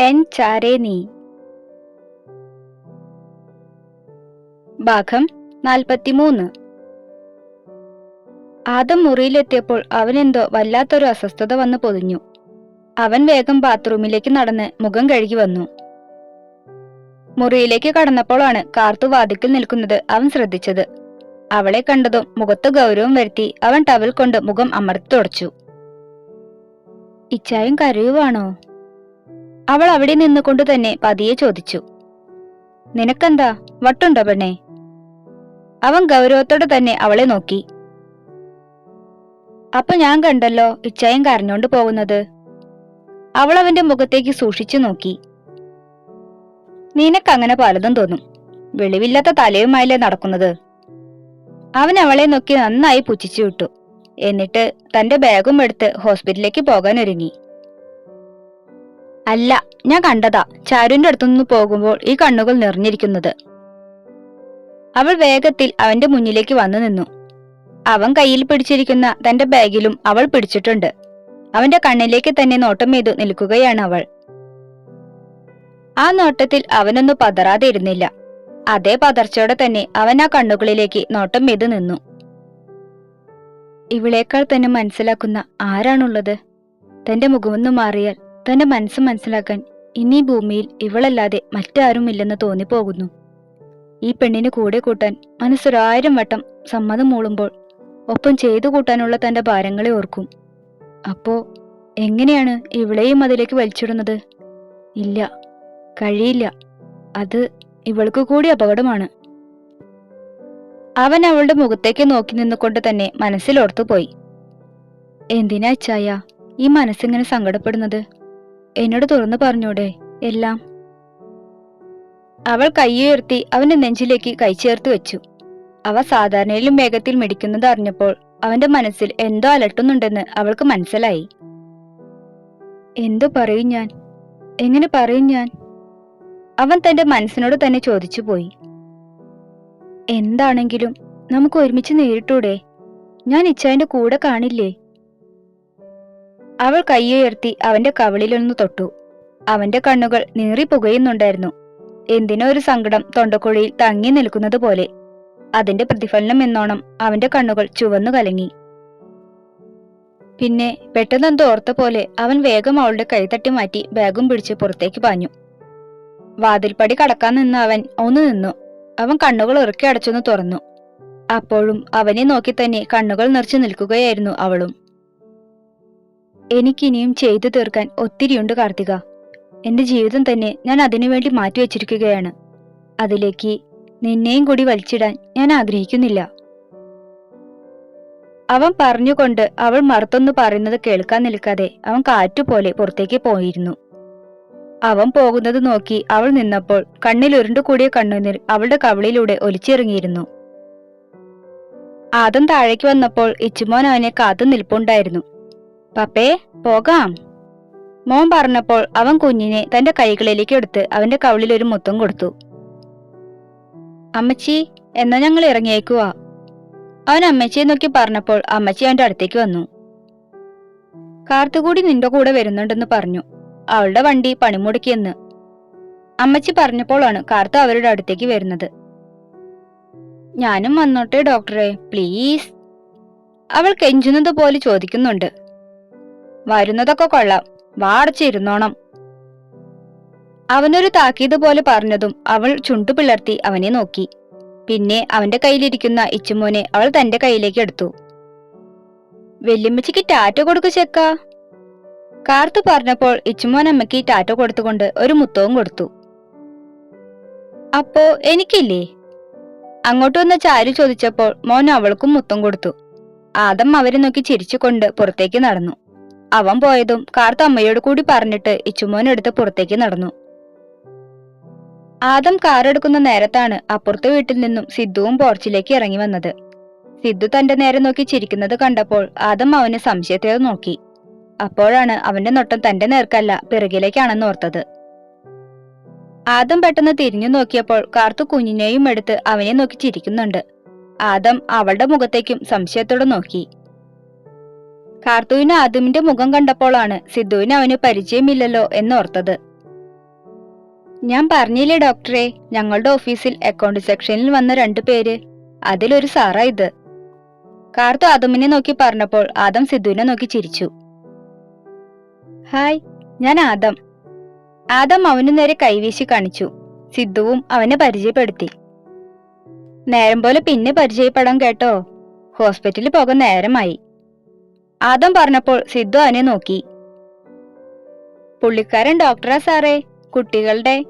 N ചാരേ നീ. ഭാഗം നാൽപ്പത്തിമൂന്ന്. ആദം മുറിയിലെത്തിയപ്പോൾ അവനെന്തോ വല്ലാത്തൊരു അസ്വസ്ഥത വന്ന് പൊതിഞ്ഞു. അവൻ വേഗം ബാത്റൂമിലേക്ക് നടന്ന് മുഖം കഴുകി വന്നു. മുറിയിലേക്ക് കടന്നപ്പോഴാണ് കാർത്തു വാതിക്കൽ നിൽക്കുന്നത് അവൻ ശ്രദ്ധിച്ചത്. അവളെ കണ്ടതും മുഖത്ത് ഗൗരവം വരുത്തി അവൻ ടവൽ കൊണ്ട് മുഖം അമർത്തി തുടച്ചു. ഇച്ചായും കരയുവാണോ? അവൾ അവിടെ നിന്നുകൊണ്ട് തന്നെ പതിയെ ചോദിച്ചു. നിനക്കെന്താ? വട്ടുണ്ടോ പെണ്ണേ? അവൻ ഗൗരവത്തോടെ തന്നെ അവളെ നോക്കി. അപ്പൊ ഞാൻ കണ്ടല്ലോ ഇച്ചായം കരഞ്ഞോണ്ട് പോകുന്നത്. അവൾ അവന്റെ മുഖത്തേക്ക് സൂക്ഷിച്ചു നോക്കി. നിനക്കങ്ങനെ പലതും തോന്നും. വെളിവില്ലാത്ത തലയുമായല്ലേ നടക്കുന്നത്? അവൻ അവളെ നോക്കി നന്നായി പുച്ഛിച്ചു വിട്ടു. എന്നിട്ട് തന്റെ ബാഗും എടുത്ത് ഹോസ്പിറ്റലിലേക്ക് പോകാൻ ഒരുങ്ങി അല്ല ഞാൻ കണ്ടതാ. ചാരുവിന്റെ അടുത്തുനിന്ന് പോകുമ്പോൾ ഈ കണ്ണുകൾ നിറഞ്ഞിരിക്കുന്നത്. അവൾ വേഗത്തിൽ അവന്റെ മുന്നിലേക്ക് വന്നു നിന്നു. അവൻ കയ്യിൽ പിടിച്ചിരിക്കുന്ന തന്റെ ബാഗിലും അവൾ പിടിച്ചിട്ടുണ്ട്. അവന്റെ കണ്ണിലേക്ക് തന്നെ നോട്ടം ചെയ്തു നിൽക്കുകയാണ് അവൾ. ആ നോട്ടത്തിൽ അവനൊന്നും പതറാതെ ഇരുന്നില്ല. അതേ പതർച്ചയോടെ തന്നെ അവൻ ആ കണ്ണുകളിലേക്ക് നോട്ടം ചെയ്തു നിന്നു. ഇവളേക്കാൾ തന്നെ മനസ്സിലാക്കുന്ന ആരാണുള്ളത്? തന്റെ മുഖമൊന്നു മാറിയാൽ തന്റെ മനസ്സ് മനസ്സിലാക്കാൻ ഇനി ഭൂമിയിൽ ഇവളല്ലാതെ മറ്റാരും മറ്റാരുമില്ലെന്ന് തോന്നിപ്പോകുന്നു. ഈ പെണ്ണിന് കൂടെ കൂട്ടാൻ മനസ്സൊരായിരം വട്ടം സമ്മതം മൂളുമ്പോൾ ഒപ്പം ചെയ്തു കൂട്ടാനുള്ള തന്റെ ഭാരങ്ങളെ ഓർക്കും. അപ്പോ എങ്ങനെയാണ് ഇവളെയും അതിലേക്ക് വലിച്ചിടുന്നത്? ഇല്ല കഴിയില്ല. അത് ഇവൾക്ക് കൂടി അപകടമാണ്. അവൻ അവളുടെ മുഖത്തേക്ക് നോക്കി നിന്നുകൊണ്ട് തന്നെ മനസ്സിലോർത്തു പോയി. എന്തിനാ ചായ ഈ മനസ്സിങ്ങനെ സങ്കടപ്പെടുന്നത്? എന്നോട് തുറന്നു പറഞ്ഞൂടെ? എല്ലാം. അവൾ കൈയുയർത്തി അവന്റെ നെഞ്ചിലേക്ക് കൈ ചേർത്ത് വെച്ചു. അവ സാധാരണയിലും വേഗത്തിൽ മിടിക്കുന്നത് അറിഞ്ഞപ്പോൾ അവന്റെ മനസ്സിൽ എന്തോ അലട്ടുന്നുണ്ടെന്ന് അവൾക്ക് മനസ്സിലായി. എന്തോ പറയും ഞാൻ? എങ്ങനെ പറയും ഞാൻ? അവൻ തന്റെ മനസ്സിനോട് തന്നെ ചോദിച്ചു പോയി. എന്താണെങ്കിലും നമുക്ക് ഒരുമിച്ച് നേരിട്ടൂടെ? ഞാൻ ഇച്ചായന്റെ കൂടെ കാണില്ലേ? അവൾ കൈയുയർത്തി അവന്റെ കവിളിലൊന്ന് തൊട്ടു. അവന്റെ കണ്ണുകൾ നീറി പുകയുന്നുണ്ടായിരുന്നു. എന്തിനോ ഒരു സങ്കടം തൊണ്ടക്കുഴിയിൽ തങ്ങി നിൽക്കുന്നത് പോലെ. അതിന്റെ പ്രതിഫലനം എന്നോണം അവന്റെ കണ്ണുകൾ ചുവന്നു കലങ്ങി. പിന്നെ പെട്ടെന്നെന്തോ ഓർത്ത പോലെ അവൻ വേഗം അവളുടെ കൈ തട്ടി മാറ്റി ബാഗും പിടിച്ച് പുറത്തേക്ക് പാഞ്ഞു. വാതിൽപ്പടി കടക്കാൻ നിന്ന് അവൻ ഒന്ന് നിന്നു. അവൻ കണ്ണുകൾ ഉറക്കി അടച്ചൊന്ന് തുറന്നു. അപ്പോഴും അവനെ നോക്കി തന്നെ കണ്ണുകൾ നിറച്ചു നിൽക്കുകയായിരുന്നു അവളും. എനിക്കിനിയും ചെയ്തു തീർക്കാൻ ഒത്തിരിയുണ്ട് കാർത്തിക. എന്റെ ജീവിതം തന്നെ ഞാൻ അതിനുവേണ്ടി മാറ്റിവെച്ചിരിക്കുകയാണ്. അതിലേക്ക് നിന്നെയും കൂടി വലിച്ചിടാൻ ഞാൻ ആഗ്രഹിക്കുന്നില്ല. അവൻ പറഞ്ഞുകൊണ്ട് അവൾ മറുത്തൊന്ന് പറയുന്നത് കേൾക്കാൻ നിൽക്കാതെ അവൻ കാറ്റുപോലെ പുറത്തേക്ക് പോയിരുന്നു. അവൻ പോകുന്നത് നോക്കി അവൾ നിന്നപ്പോൾ കണ്ണിൽ ഉരുണ്ടുകൂടിയ കണ്ണുനീർ അവളുടെ കവിളിലൂടെ ഒലിച്ചിറങ്ങിയിരുന്നു. ആദം താഴേക്ക് വന്നപ്പോൾ ഇച്ചുമോൻ അവനെ കാത്തു നിൽപ്പുണ്ടായിരുന്നു. പപ്പേ പോകാം. മോൻ പറഞ്ഞപ്പോൾ അവൻ കുഞ്ഞിനെ തന്റെ കൈകളിലേക്ക് എടുത്ത് അവന്റെ കവിളിൽ ഒരു മുത്തം കൊടുത്തു. അമ്മച്ചി എന്നാ ഞങ്ങൾ ഇറങ്ങിയേക്കുവാ അവൻ അമ്മച്ചിയെ നോക്കി പറഞ്ഞപ്പോൾ അമ്മച്ചി അവന്റെ അടുത്തേക്ക് വന്നു. കാർത്തുകൂടി നിന്റെ കൂടെ വരുന്നുണ്ടെന്ന് പറഞ്ഞു. അവളുടെ വണ്ടി പണിമുടക്കിയെന്ന്. അമ്മച്ചി പറഞ്ഞപ്പോഴാണ് കാർത്ത അവരുടെ അടുത്തേക്ക് വരുന്നത്. ഞാനും വന്നോട്ടെ ഡോക്ടറെ പ്ലീസ്. അവൾ കെഞ്ചുന്നത് പോലെ ചോദിക്കുന്നുണ്ട്. വരുന്നതൊക്കെ കൊള്ളാം. വാടച്ചിരുന്നോണം അവനൊരു താക്കീത് പോലെ പറഞ്ഞതും അവൾ ചുണ്ടു പിളർത്തി അവനെ നോക്കി. പിന്നെ അവന്റെ കയ്യിലിരിക്കുന്ന ഇച്ചുമോനെ അവൾ തന്റെ കയ്യിലേക്ക് എടുത്തു. വെല്ലുമ്മച്ചിക്ക് ടാറ്റ കൊടുക്കു ചെക്ക. കാർത്തു പറഞ്ഞപ്പോൾ ഇച്ചുമോൻ അമ്മയ്ക്ക് ടാറ്റ കൊടുത്തുകൊണ്ട് ഒരു മുത്തവും കൊടുത്തു. അപ്പോ എനിക്കില്ലേ? അങ്ങോട്ട് വന്ന ചാരു ചോദിച്ചപ്പോൾ മോൻ അവൾക്കും മുത്തം കൊടുത്തു. ആദം അവരെ നോക്കി ചിരിച്ചുകൊണ്ട് പുറത്തേക്ക് നടന്നു. അവൻ പോയതും കാർത്ത അമ്മയോട് കൂടി പറഞ്ഞിട്ട് ഇച്ചുമോൻ എടുത്ത് പുറത്തേക്ക് നടന്നു. ആദം കാർ എടുക്കുന്ന നേരത്താണ് അപ്പുറത്തെ വീട്ടിൽ നിന്നും സിദ്ധുവും പോർച്ചിലേക്ക് ഇറങ്ങി വന്നത്. സിദ്ധു തന്റെ നേരെ നോക്കി ചിരിക്കുന്നത് കണ്ടപ്പോൾ ആദം അവന് സംശയത്തെ നോക്കി. അപ്പോഴാണ് അവന്റെ നോട്ടം തന്റെ നേർക്കല്ല പിറകിലേക്കാണെന്ന് ഓർത്തത്. ആദം പെട്ടെന്ന് തിരിഞ്ഞു നോക്കിയപ്പോൾ കാർത്തു കുഞ്ഞിനെയും എടുത്ത് അവനെ നോക്കി ചിരിക്കുന്നുണ്ട്. ആദം അവളുടെ മുഖത്തേക്കും സംശയത്തോടെ നോക്കി. കാർത്തുവിന് ആദമിന്റെ മുഖം കണ്ടപ്പോഴാണ് സിദ്ധുവിന് അവന് പരിചയമില്ലല്ലോ എന്നോർത്തത്. ഞാൻ പറഞ്ഞില്ലേ ഡോക്ടറെ ഞങ്ങളുടെ ഓഫീസിൽ അക്കൗണ്ട് സെക്ഷനിൽ വന്ന രണ്ടു പേര്. അതിലൊരു സാറാ ഇത്. കാർത്തു ആദമിനെ നോക്കി പറഞ്ഞപ്പോൾ ആദം സിദ്ധുവിനെ നോക്കി ചിരിച്ചു. ഹായ് ഞാൻ ആദം. ആദം അവനു നേരെ കൈവീശി കാണിച്ചു. സിദ്ധുവും അവനെ പരിചയപ്പെടുത്തി. നേരം പോലെ പിന്നെ പരിചയപ്പെടാൻ കേട്ടോ. ഹോസ്പിറ്റലിൽ പോകാൻ നേരമായി. ആദം പറഞ്ഞപ്പോൾ സിദ്ധു അവനെ നോക്കി. പുള്ളിക്കാരൻ ഡോക്ടറാ സാറേ കുട്ടികളുടെ.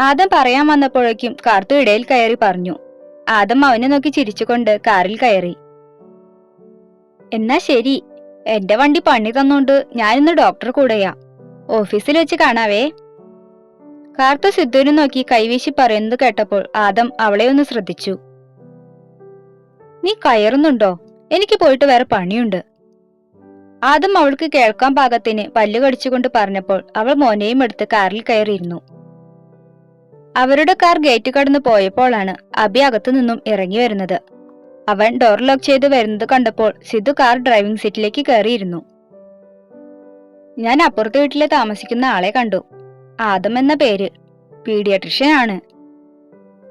ആദം പറയാൻ വന്നപ്പോഴേക്കും കാർത്തു ഇടയിൽ കയറി പറഞ്ഞു. ആദം അവനെ നോക്കി ചിരിച്ചുകൊണ്ട് കാറിൽ കയറി. എന്നാ ശരി എന്റെ വണ്ടി പണി തന്നോണ്ട് ഞാനിന്ന് ഡോക്ടർ കൂടെയാ. ഓഫീസിൽ വെച്ച് കാണാവേ. കാർത്തു സിദ്ധുവിനെ നോക്കി കൈവീശി പറയുന്നത് കേട്ടപ്പോൾ ആദം അവളെ ഒന്ന് ശ്രദ്ധിച്ചു. നീ കയറുന്നുണ്ടോ? എനിക്ക് പോയിട്ട് വേറെ പണിയുണ്ട്. ആദം അവൾക്ക് കേൾക്കാൻ പാകത്തിന് പല്ല് കടിച്ചുകൊണ്ട് പറഞ്ഞപ്പോൾ അവൾ മോനെയും എടുത്ത് കാറിൽ കയറിയിരുന്നു. അവരുടെ കാർ ഗേറ്റ് കടന്നു പോയപ്പോഴാണ് അബി അകത്തു നിന്നും ഇറങ്ങി വരുന്നത്. അവൻ ഡോർ ലോക്ക് ചെയ്ത് വരുന്നത് കണ്ടപ്പോൾ സിദ്ധു കാർ ഡ്രൈവിംഗ് സീറ്റിലേക്ക് കയറിയിരുന്നു. ഞാൻ അപ്പുറത്തെ വീട്ടിലെ താമസിക്കുന്ന ആളെ കണ്ടു. ആദം എന്ന പേര് പീഡിയാട്രിഷ്യൻ ആണ്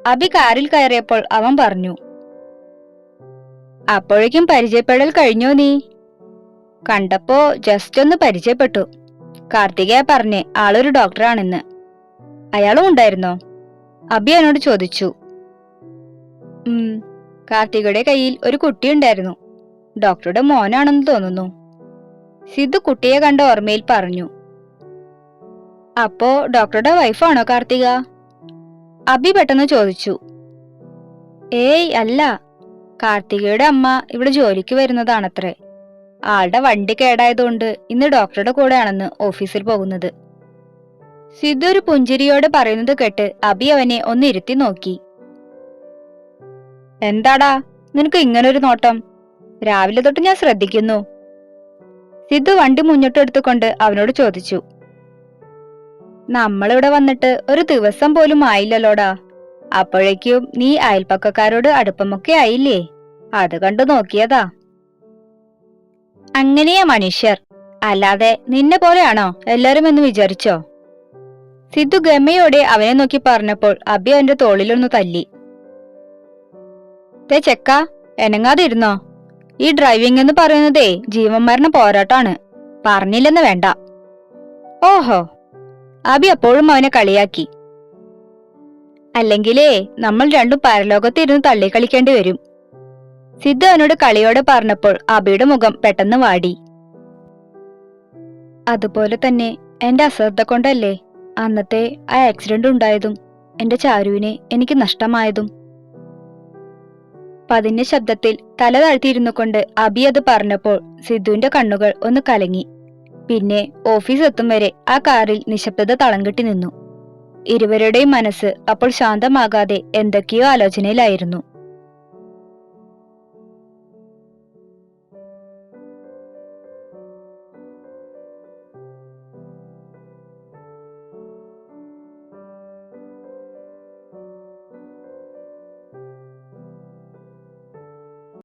അബി കാറിൽ കയറിയപ്പോൾ അവൻ പറഞ്ഞു അപ്പോഴേക്കും പരിചയപ്പെടൽ കഴിഞ്ഞോ നീ? കണ്ടപ്പോ ജസ്റ്റ് ഒന്ന് പരിചയപ്പെട്ടു. കാർത്തികയ പറഞ്ഞേ ആളൊരു ഡോക്ടറാണെന്ന്. അയാളും ഉണ്ടായിരുന്നോ? അബി എന്നോട് ചോദിച്ചു. കാർത്തികയുടെ കയ്യിൽ ഒരു കുട്ടി ഉണ്ടായിരുന്നു. ഡോക്ടറുടെ മോനാണെന്ന് തോന്നുന്നു. സിദ്ധു കുട്ടിയെ കണ്ട ഓർമ്മയിൽ പറഞ്ഞു. അപ്പോ ഡോക്ടറുടെ വൈഫാണോ കാർത്തിക? അബി പെട്ടെന്ന് ചോദിച്ചു. ഏയ് അല്ല. കാർത്തികയുടെ അമ്മ ഇവിടെ ജോലിക്ക് വരുന്നതാണത്രേ. ആളുടെ വണ്ടി കേടായതുകൊണ്ട് ഇന്ന് ഡോക്ടറുടെ കൂടെയാണെന്ന് ഓഫീസിൽ പോകുന്നത്. സിദ്ധു ഒരു പുഞ്ചിരിയോട് പറയുന്നത് കേട്ട് അബി അവനെ ഒന്ന് ഇരുത്തി നോക്കി. എന്താടാ നിനക്ക് ഇങ്ങനൊരു നോട്ടം? രാവിലെ തൊട്ട് ഞാൻ ശ്രദ്ധിക്കുന്നു. സിദ്ധു വണ്ടി മുന്നോട്ടെടുത്തുകൊണ്ട് അവനോട് ചോദിച്ചു. നമ്മളിവിടെ വന്നിട്ട് ഒരു ദിവസം പോലും ആയില്ലല്ലോടാ. അപ്പോഴേക്കും നീ അയൽപ്പക്കക്കാരോട് അടുപ്പമൊക്കെ ആയില്ലേ? അത് കണ്ടു നോക്കിയതാ. അങ്ങനെയാ മനുഷ്യർ. അല്ലാതെ നിന്നെ പോലെയാണോ എല്ലാരും എന്ന് വിചാരിച്ചോ? സിദ്ധു ഗമ്മയോടെ അവനെ നോക്കി പറഞ്ഞപ്പോൾ അബി അവന്റെ തോളിലൊന്ന് തല്ലി. തേ ചെക്ക എനങ്ങാതിരുന്നോ? ഈ ഡ്രൈവിംഗ് എന്ന് പറയുന്നതേ ജീവൻ മരണ പോരാട്ടാണ് പറഞ്ഞില്ലെന്ന് വേണ്ട. ഓഹോ. അബി അപ്പോഴും അവനെ കളിയാക്കി. അല്ലെങ്കിലേ നമ്മൾ രണ്ടും പരലോകത്തിരുന്ന് തള്ളിക്കളിക്കേണ്ടി വരും. സിദ്ധു അവനോട് കളിയോട് പറഞ്ഞപ്പോൾ അബിയുടെ മുഖം പെട്ടെന്ന് വാടി. അതുപോലെ തന്നെ എന്റെ അശ്രദ്ധ കൊണ്ടല്ലേ അന്നത്തെ ആ ആക്സിഡന്റ് ഉണ്ടായതും എന്റെ ചാരുവിനെ എനിക്ക് നഷ്ടമായതും. പതിഞ്ഞ ശബ്ദത്തിൽ തല താഴ്ത്തിയിരുന്നു കൊണ്ട് അബി അത് പറഞ്ഞപ്പോൾ സിദ്ധുവിന്റെ കണ്ണുകൾ ഒന്ന് കലങ്ങി. പിന്നെ ഓഫീസ് എത്തും വരെ ആ കാറിൽ നിശബ്ദത തളം കെട്ടി നിന്നു. ഇരുവരുടെയും മനസ്സ് അപ്പോൾ ശാന്തമാകാതെ എന്തൊക്കെയോ ആലോചനയിലായിരുന്നു.